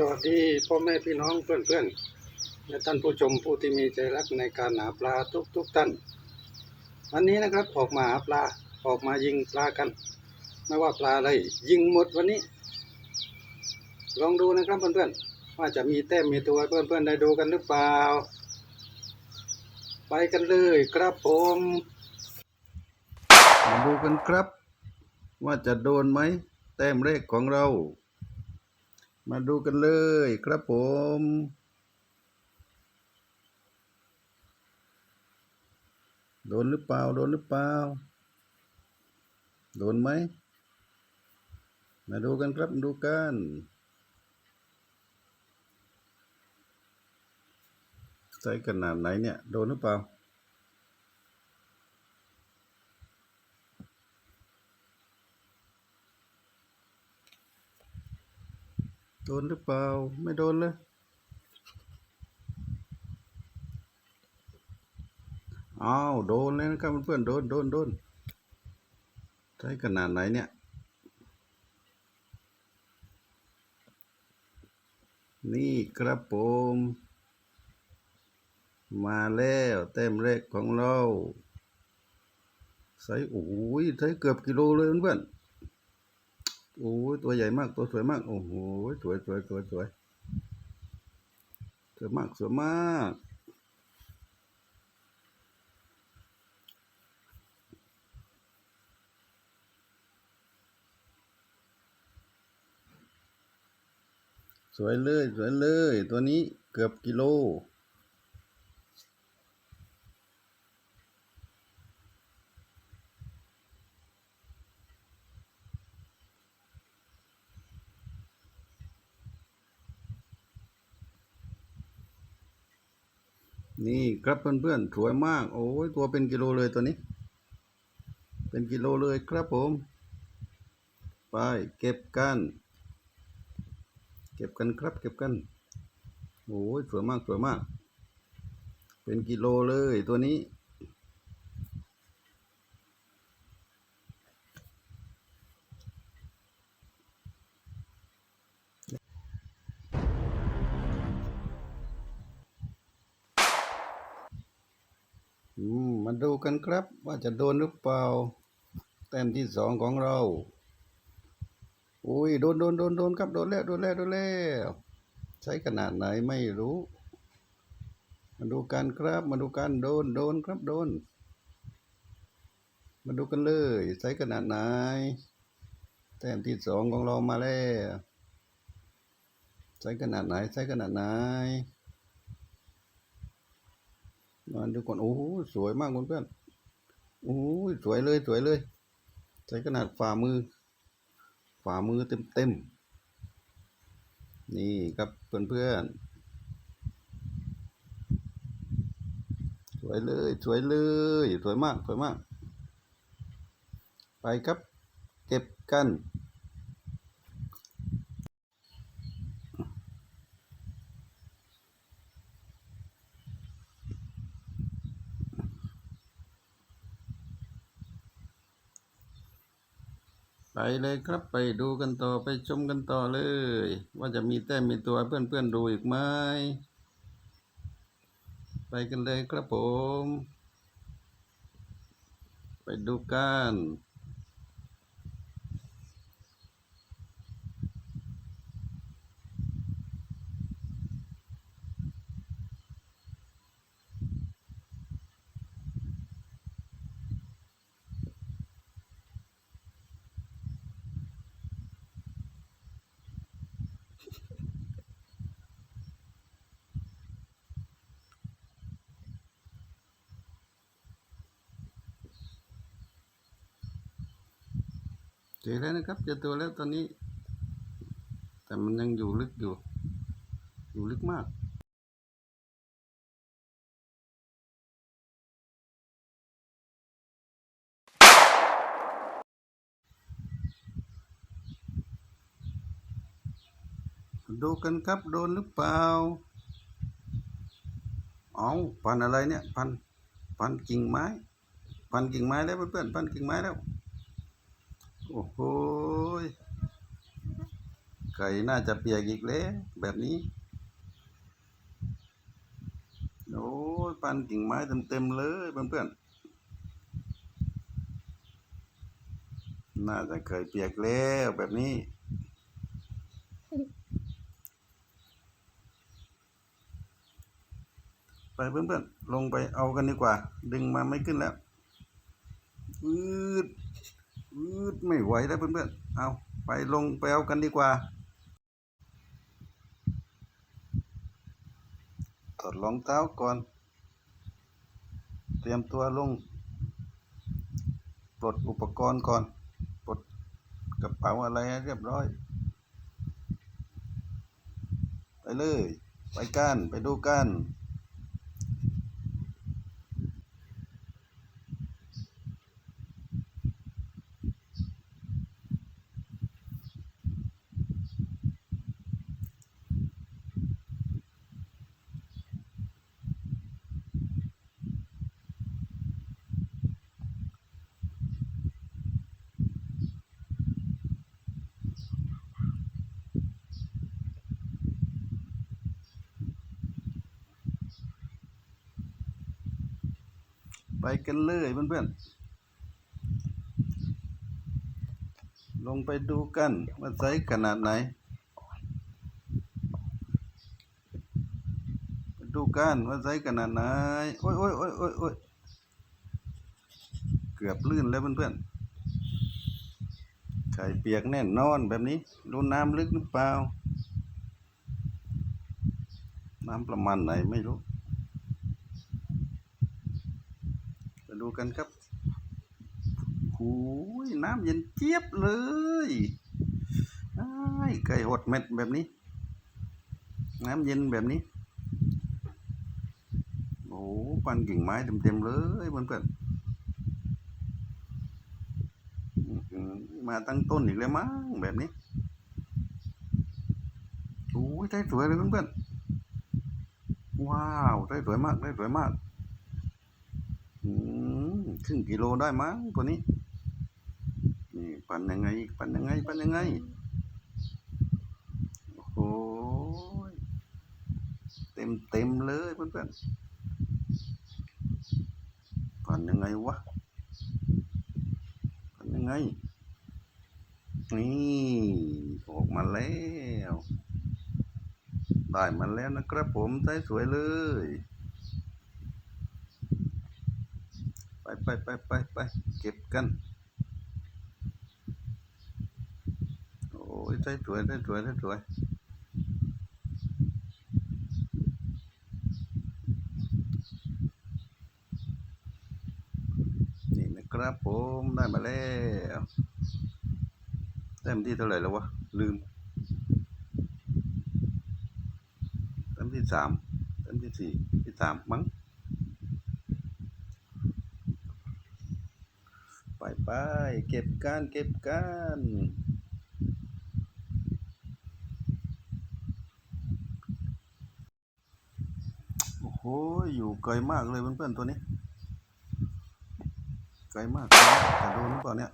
สวัสดีพ่อแม่พี่น้องเพื่อนเพื่อนและท่านผู้ชมผู้ที่มีใจรักในการหาปลาทุกทุกท่าน วันนี้นะครับออกมาหาปลาออกมายิงปลากัน ไม่ว่าปลาอะไรยิงหมดวันนี้ ลองดูนะครับเพื่อนเพื่อนว่าจะมีแต้มมีตัวเพื่อนเพื่อนได้ดูกันหรือเปล่า ไปกันเลยครับผมมาดูกันครับ ว่าจะโดนไหมแต้มแรกของเรา มาดูกันเลยครับผม โดนหรือเปล่า โดนหรือเปล่า โดนไหม มาดูกันครับดูกันใส่ขนาดไหนเนี่ย โดนหรือเปล่า โดนหรือเปล่า ไม่โดนเลย อ้าว โดนเลยนะครับเพื่อนๆโดนโดนโดนใช้ขนาดไหนเนี่ยนี่ครับผม มาแล้วแต้มแรกของเรา ใส่โอ้ยใส่เกือบกิโลเลยเพื่อนๆ โอ้ยตัวใหญ่มาก ตัวสวยมาก โอ้โห สวยสวยสวยสวยสวยมากสวยมากสวยเลย สวยเลย ตัวนี้เกือบกิโล นี่ครับเพื่อนๆสวยมาก โอ้ยตัวเป็นกิโลเลยตัวนี้ เป็นกิโลเลยครับผม ไปเก็บกัน เก็บกันครับ เก็บกัน โอ้ยสวยมากสวยมาก เป็นกิโลเลยตัวนี้ ครับ ว่าจะโดนหรือเปล่า แต้มที่สองของเราอุ้ยโดนโดนโดนโดนครับโดนแล้วโดนแล้วโดนแล้วใช้ขนาดไหนไม่รู้ มาดูกันครับ มาดูกันโดนโดนครับโดน มาดูกันเลยใช้ขนาดไหน แต้มที่สองของเรามาแล้วใช้ขนาดไหนใช้ขนาดไหนมาดูก่อนโอ้โหสวยมากเพื่อน โอ้ยสวยเลยสวยเลย ใช้ขนาดฝ่ามือ ฝ่ามือเต็มเต็มนี่ครับเพื่อนเพื่อนๆสวยเลยสวยเลยสวยมากสวยมาก ไปครับ เก็บกัน ไปเลยครับไปดูกันต่อไปชมกันต่อเลย ว่าจะมีแต้มมีตัวเพื่อนเพื่อนๆดูอีกไหมไปกันเลยครับผม ไปดูกัน จอแล้วนะครับเจอตัวแล้วตอนนี้ แต่มันยังอยู่ลึกอยู่ อยู่ลึกมากดูกันครับโดนหรือเปล่าเอาพันอะไรเนี่ย พัน พันกิ่งไม้ พันกิ่งไม้แล้วเพื่อนๆพันกิ่งไม้แล้ว โอ้โหไก่น่าจะเปียกอีกแล้วแบบนี้ โอ้ยปันกิ่งไม้เต็มๆเลยเพื่อนๆ น่าจะเคยเปียกแล้วแบบนี้ไปเพื่อนๆ ลงไปเอากันดีกว่า ดึงมาไม่ขึ้นแล้วอืด อืดไม่ไหวแล้วเพื่อนๆ เอาไปลงไปเอากันดีกว่าถอดรองเท้าก่อน เตรียมตัวลง ปลดอุปกรณ์ก่อน ปลดกระเป๋าอะไรให้เรียบร้อย ไปเลย ไปกัน ไปดูกัน ไปกันเลยเพื่อนๆ ลงไปดูกันว่าไซส์ขนาดไหน ดูกันว่าไซส์ขนาดไหน โอ้ยโอ้ยโอ้ยโอ้ยโอ้ยเกือบลื่นแล้วเพื่อนๆ ไข่เปียกแน่นอนแบบนี้ดูน้ำลึกหรือเปล่า น้ำประมาณไหนไม่รู้ ไป ดูกันครับหูยน้ำเย็นเจี๊ยบเลยไก่หดเม็ดแบบนี้ น้ำเย็นแบบนี้ โอ้ปันกิ่งไม้เต็มๆเลยเพื่อนๆอื้อหือมาตั้งต้นอีกแล้วมั้งแบบนี้โอ้ยได้สวยเลยเพื่อนๆว้าวได้สวยมากได้สวยมาก ครึ่งกิโลได้มั้งตัวนี้ นี่ปั่นยังไง ปั่นยังไง ปั่นยังไง โอ้โห เต็มเต็มเลยเพื่อนๆ ปั่นยังไงวะ ปั่นยังไง นี่ ออกมาแล้ว ได้มาแล้วนะครับผมได้สวยเลย ไปไปไปไปไปเก็บกัน โอ้ยได้สวยได้สวยได้สวยนี่นะครับผมได้มาแล้วเต็มที่เท่าไหร่แล้ววะ ลืมเต็มที่สามเต็มที่สี่ที่สามมั้ง ไปไปเก็บกันเก็บกันโอ้โหอยู่ไกลมากเลยเพื่อนๆตัวนี้ไกลมากไกลมากจะโดนหรือเปล่าเนี่ย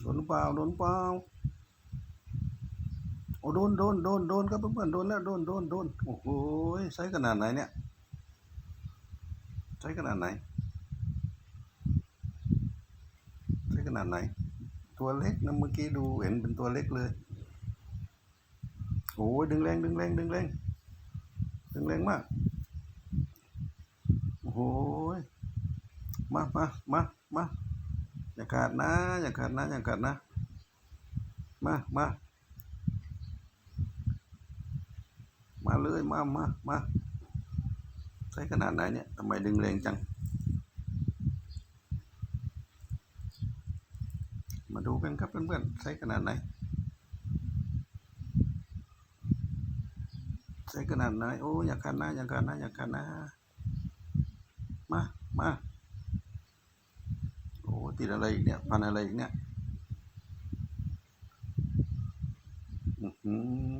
โดนหรือเปล่าโดนเปล่าโอ้โดนโดนโดนโดนครับเพื่อนๆโดนแล้วโดนโดนโดนโอ้โหใช้ขนาดไหนเนี่ยใช้ขนาดไหน ใช้ ขนาดไหน ตัวเล็กนะเมื่อกี้ดูเห็นเป็นตัวเล็กเลยโอ้ยดึงแรงดึงแรงดึงแรงดึงแรงมากโอ้โหยมามามามาอย่าขาดนะอย่าขาดนะอย่าขาดนะมามามาเลยมามามาใช้ขนาดไหนเนี่ยทำไมดึงแรงจัง มาดูกันครับเพื่อนๆใช้ขนาดไหนใช้ขนาดไหนโอ้อยากขันนะอยากขันนะอยากขันนะมามาโอ้ติดอะไรอีกเนี่ยพันอะไรอีกเนี่ยอื้อหื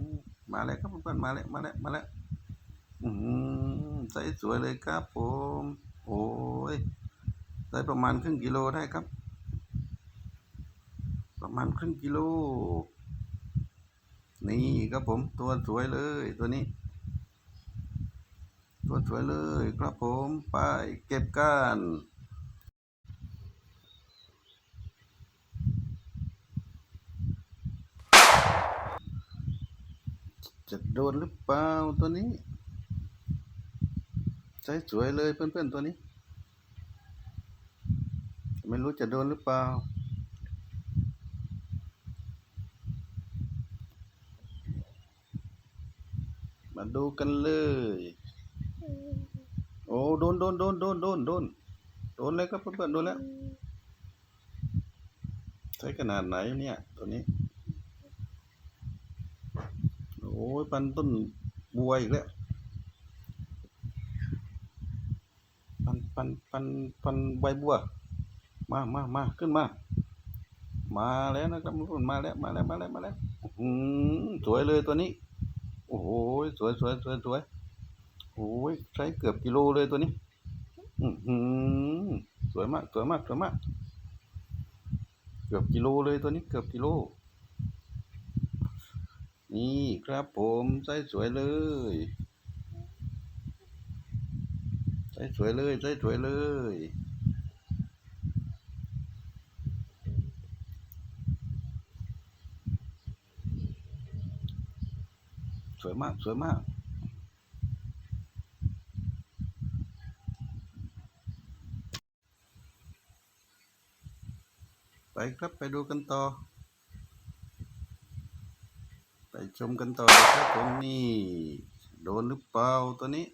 อมาแล้วครับเพื่อนๆมาแล้วมาแล้วมาแล้วอือหือใส่สวยเลยครับผม โอ้ยได้ประมาณครึ่งกิโลได้ครับ ประมาณครึ่งกิโล นี่ครับผมตัวสวยเลยตัวนี้ ตัวสวยเลยครับผมไปเก็บกันจะโดนหรือเปล่าตัวนี้ใช้สวยเลยเพื่อนๆตัวนี้ ไม่รู้จะโดนหรือเปล่า มาดูกันเลย โอ้โดนโดนโดนโดนโดนโดนโดนเลยครับเพื่อนๆโดนแล้วใช้ขนาดไหนเนี่ย ตัวนี้ โอ้ยปันต้นบัวอีกแล้วปันปันปันปันใบบัว มามามาขึ้นมา มาแล้วนะครับทุกคนมาแล้วมาแล้วมาแล้วมาแล้วอืมสวยเลยตัวนี้ อ้โหสวยสวยสวยสวยโอ้ยใช้เกือบกิโลเลยตัวนี้อือหือสวยมากสวยมากสวยมาก เกือบกิโลเลยตัวนี้เกือบกิโล นี่ครับผมใส่สวยเลยใส่สวยเลยใส่สวยเลย สวยมากสวยมาก ไปครับไปดูกันต่อ ไปชมกันต่อครับผมนี่โดนหรือเปล่าตัวนี้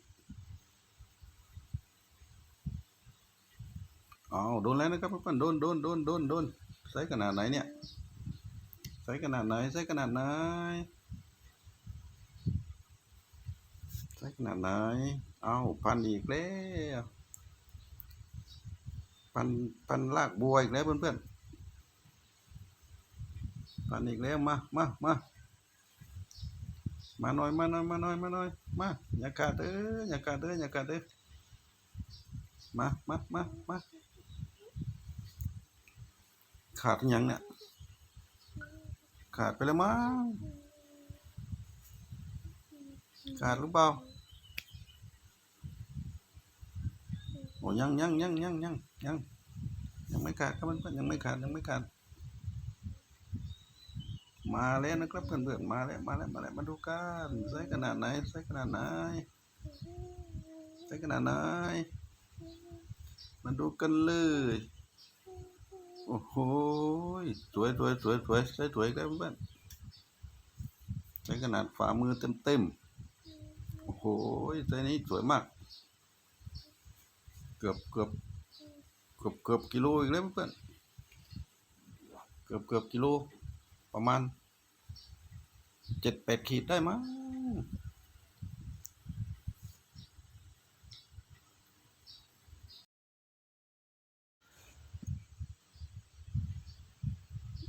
อ้าวโดนแล้วนะครับเพื่อนๆโดนโดนโดนโดนโดนใส่ขนาดไหนเนี่ยใส่ขนาดไหนใส่ขนาดไหน ใส่ขนาไหนเอาพันอีกแล้ว พันพันลากบัวอีกแล้วเพื่อนๆพันอีกแล้วมามามามาหน่อยมาหน่อยมาหน่อยมาหน่อยมาอย่าขาดเด้ออย่าขาดเด้ออย่าขาดเด้อมามามามาขาดยังเนี่ยขาดไปแล้วมั้งขาดหรือเปล่า อ้ยังยังยังยังยังยังยังไม่ขาดครับเพื่อนยังไม่ขาดยังไม่ขาด มาแล้วนะครับเพื่อนๆมาแล้วมาแล้วมาแล้วมาดูกันใส่ขนาดไหนใส่ขนาดไหนใส่ขนาดไหนมาดูกันเลยโอ้โหสวยสวยสวยสวยใส่สวยครับเพื่อนใส่ขนาดฝ่ามือเต็มเต็มโอ้โหใส่นี้สวยมาก กือบเกือบเกือบเกือบกิโลอีกแล้วเพื่อนเกือบเกือบกิโล ประมาณเจ็ดแปดขีดได้มั้ง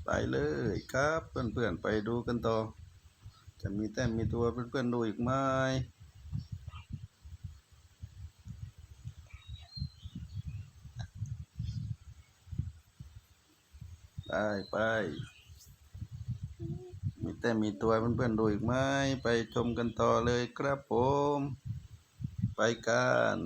ไปเลยครับ เพื่อนๆไปดูกันต่อ จะมีแต้มมีตัวเพื่อนๆดูอีกไหม ได้ไปมีแต่มีตัวเพื่อนๆดูอีกไหมไปชมกันต่อเลยครับผม ไปกัน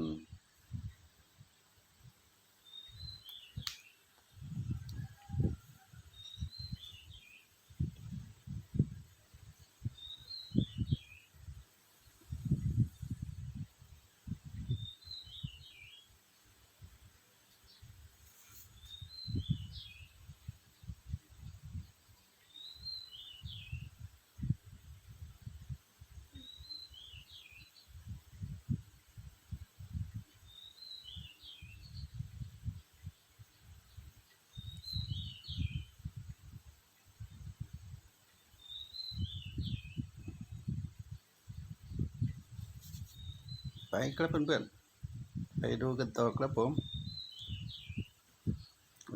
ไปครับเพื่อนๆ ไปดูกันต่อครับผม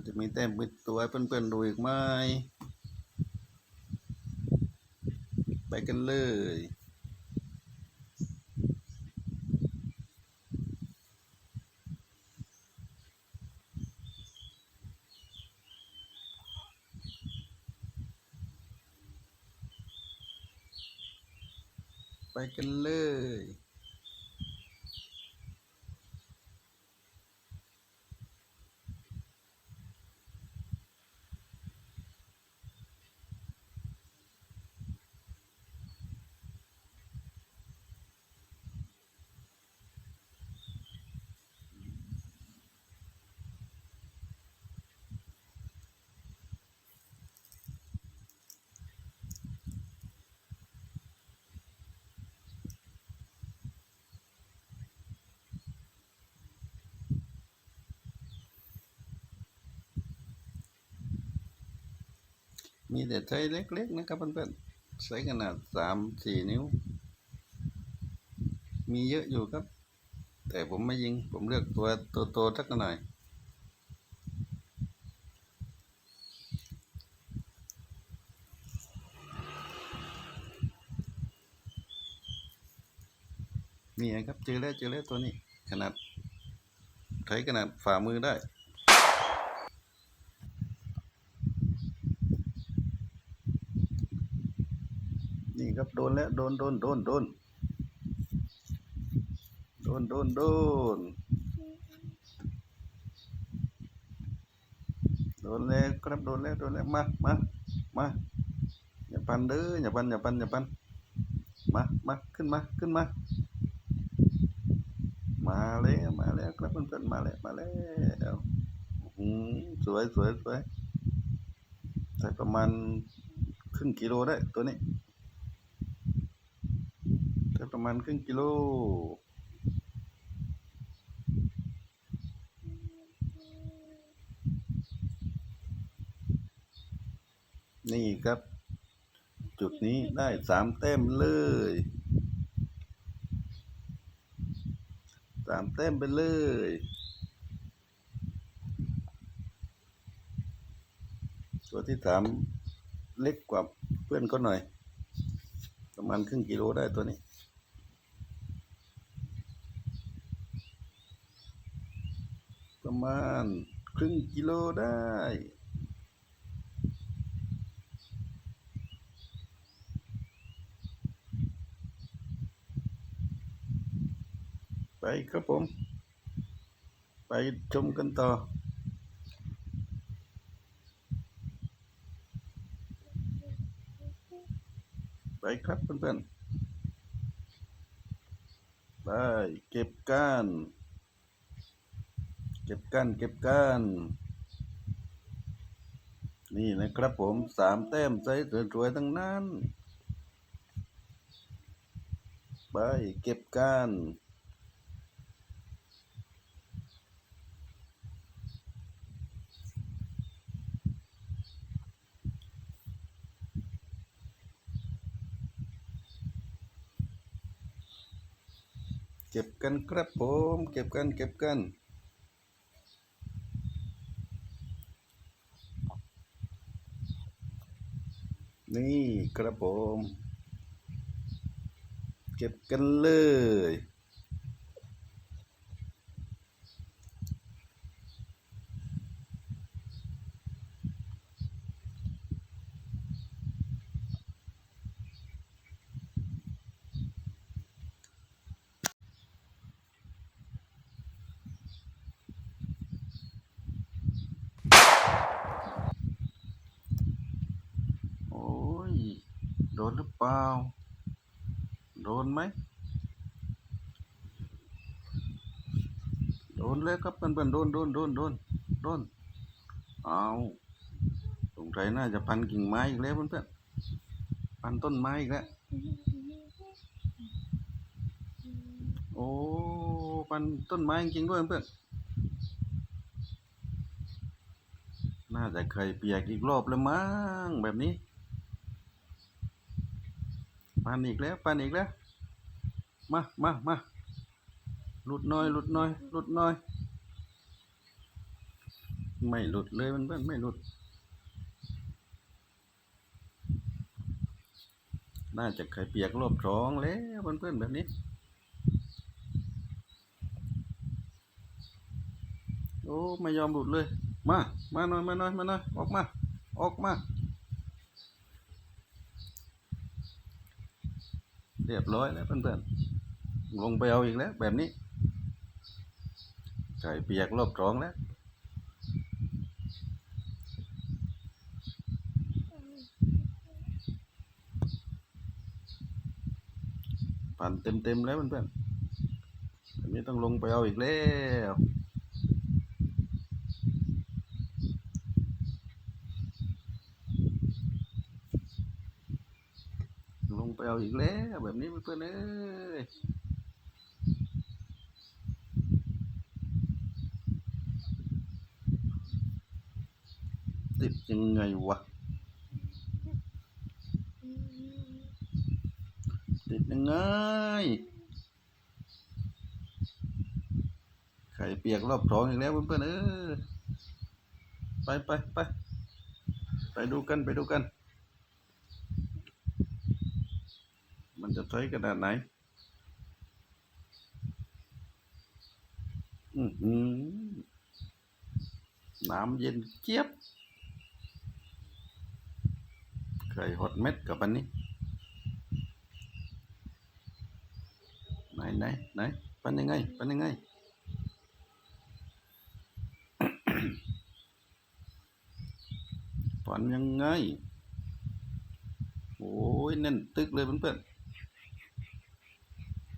จะมีแต้มบิดตัวเพื่อนๆดูอีกไหมไปกันเลยไปกันเลย มีแต่ไซส์เล็ก ๆ นะครับเพื่อนๆไซส์ขนาดสามสี่นิ้ว มีเยอะอยู่ครับ แต่ผมไม่ยิง ผมเลือกตัวโตๆสักหน่อย นี่ครับเจอแล้วเจอแล้วตัวนี้ ขนาดใช้ขนาดฝ่ามือได้ ครับโดนแล้วโดนโดนโดนโดนโดนโดนโดนโดนแล้วครับโดนแล้วโดนแล้วมามามาอย่าปันเด้ออย่าปันอย่าปันอย่าปันมามาขึ้นมาขึ้นมา มาแล้วมาแล้วครับเพื่อนๆมาแล้วมาแล้วอื้อหือสวยสวยสวยใส่ประมาณครึ่งกิโลได้ตัวนี้ ได้ประมาณครึ่งกิโลนี่ครับ จุดนี้ได้สามแต้มเลยสามแต้มไปเลย ตัวที่สามเล็กกว่าเพื่อนก็หน่อย ประมาณครึ่งกิโลได้ตัวนี้ ประมาณครึ่งกิโลได้ ไปครับผม ไปชมกันต่อไปครับเพื่อนๆไปเก็บก้าน เก็บก้านเก็บก้านนี่นะครับผมสามแต้มใสสวยๆทั้งนั้น ไปเก็บก้านเก็บกันครับผม เก็บกันเก็บกันนี่ครับผม เก็บกันเลย โอ้ย โดนหรือเปล่า โดนไหม โดนแล้วครับเพื่อนๆโดนโดนโดนโดนโดนเอาสงสัยน่าจะพันกิ่งไม้อีกแล้วเพื่อนๆพันต้นไม้อีกแล้วโอ้พันต้นไม้จริงด้วยเพื่อนน่าจะเคยเปียกอีกรอบแล้วมั้งแบบนี้ ปันอีกแล้วปันอีกแล้วมามามาหลุดหน่อยหลุดหน่อยหลุดหน่อย ไม่หลุดเลยเพื่อนๆไม่หลุด น่าจะเคยเปียกรอบสองแล้วเพื่อนๆแบบนี้โอ้ไม่ยอมหลุดเลย มา มาหน่อย มาหน่อย มาหน่อย ออกมา ออกมา เรียบร้อยแล้วเพื่อนๆ ลงไปเอาอีกแล้ว แบบนี้ ไก่เปียกรอบสองแล้ว ปั่นเต็มๆแล้วเพื่อนๆแบบนี้ต้องลงไปเอาอีกแล้ว ไปเอาอีกแล้ว แบบนี้เพื่อนเอ้ยติดยังไงวะ ติดยังไง ไข่เปียกรอบท้องอีกแล้วเพื่อนๆเออไปไปไปไปดูกันไปดูกัน มันจะใช้ขนาดไหน อือหือน้ำเย็นเจี๊ย บไข่หดเม็ดกับอันนี้ไหนไหนไหนเป็นยังไงเป็นยังไงฝันยังไงโอ้ยแน่นตึกเลยเพื่อนๆ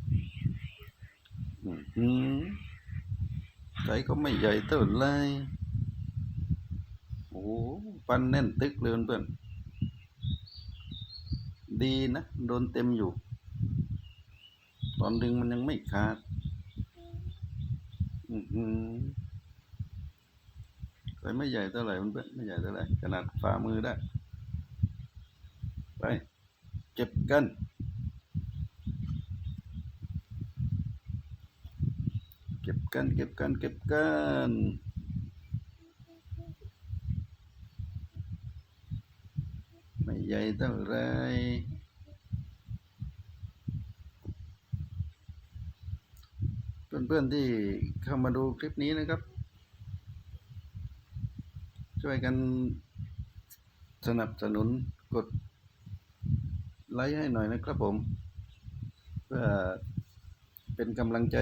อื้อหือ ใจก็ไม่ใหญ่เท่าไรโอ้ปันแน่นตึกเลยเพื่อน ดีนะ โดนเต็มอยู่ ตอนดึงมันยังไม่ขาดอือหือใส่ไม่ใหญ่เท่าไหร่เพื่อนไม่ใหญ่เท่าไหร่ขนาดฝ่ามือได้ ไป เก็บกัน กัน เก็บกัน เก็บกันไม่ใหญ่เท่าไรเพื่อนๆที่เข้ามาดูคลิปนี้นะครับ ช่วยกันสนับสนุนกดไลค์ให้หน่อยนะครับผม เพื่อเป็นกำลังใจ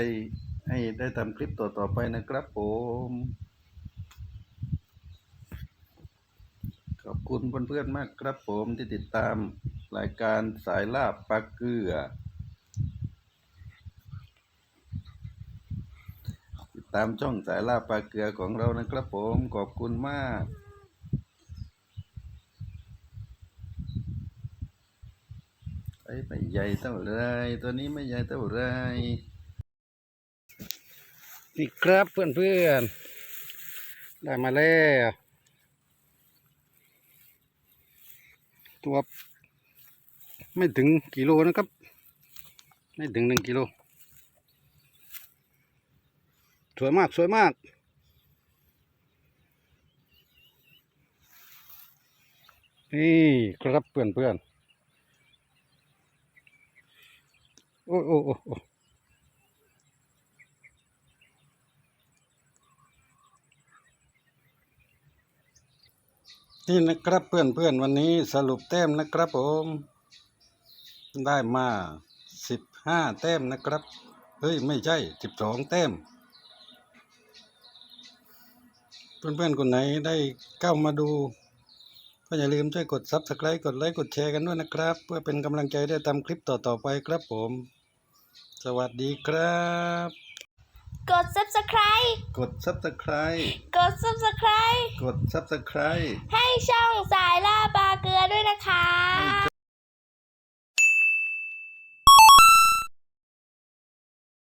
ให้ได้ทำคลิปต่อๆไปนะครับผม ขอบคุณเพื่อนๆมากครับผมที่ติดตามรายการสายลาบปลาเกลือ ติดตามช่องสายลาบปลาเกลือของเรานะครับผม ขอบคุณมากไอ้ไม่ใหญ่เท่าไรตัวนี้ไม่ใหญ่เท่าไร นี่ครับเพื่อนๆได้มาแล้ว ตัวไม่ถึงกิโลนะครับ ไม่ถึงหนึ่งกิโล สวยมากสวยมากนี่ครับเพื่อนเพื่อนโอ้โอ้โอ้ นี่นะครับเพื่อนเพื่อนวันนี้สรุปแต้มนะครับผม ได้มาสิบห้าแต้มนะครับ เฮ้ย ไม่ใช่สิบสองแต้ม เพื่อนๆคนไหนได้เข้ามาดู ก็อย่าลืมช่วยกด Subscribe กดไลค์กดแชร์กันด้วยนะครับ เพื่อเป็นกำลังใจได้ทำคลิปต่อๆไปครับผม สวัสดีครับ กด subscribe กด Subscribe กด subscribe กด Subscribe ให้ช่องสายล่าปลาเกลือด้วยนะคะ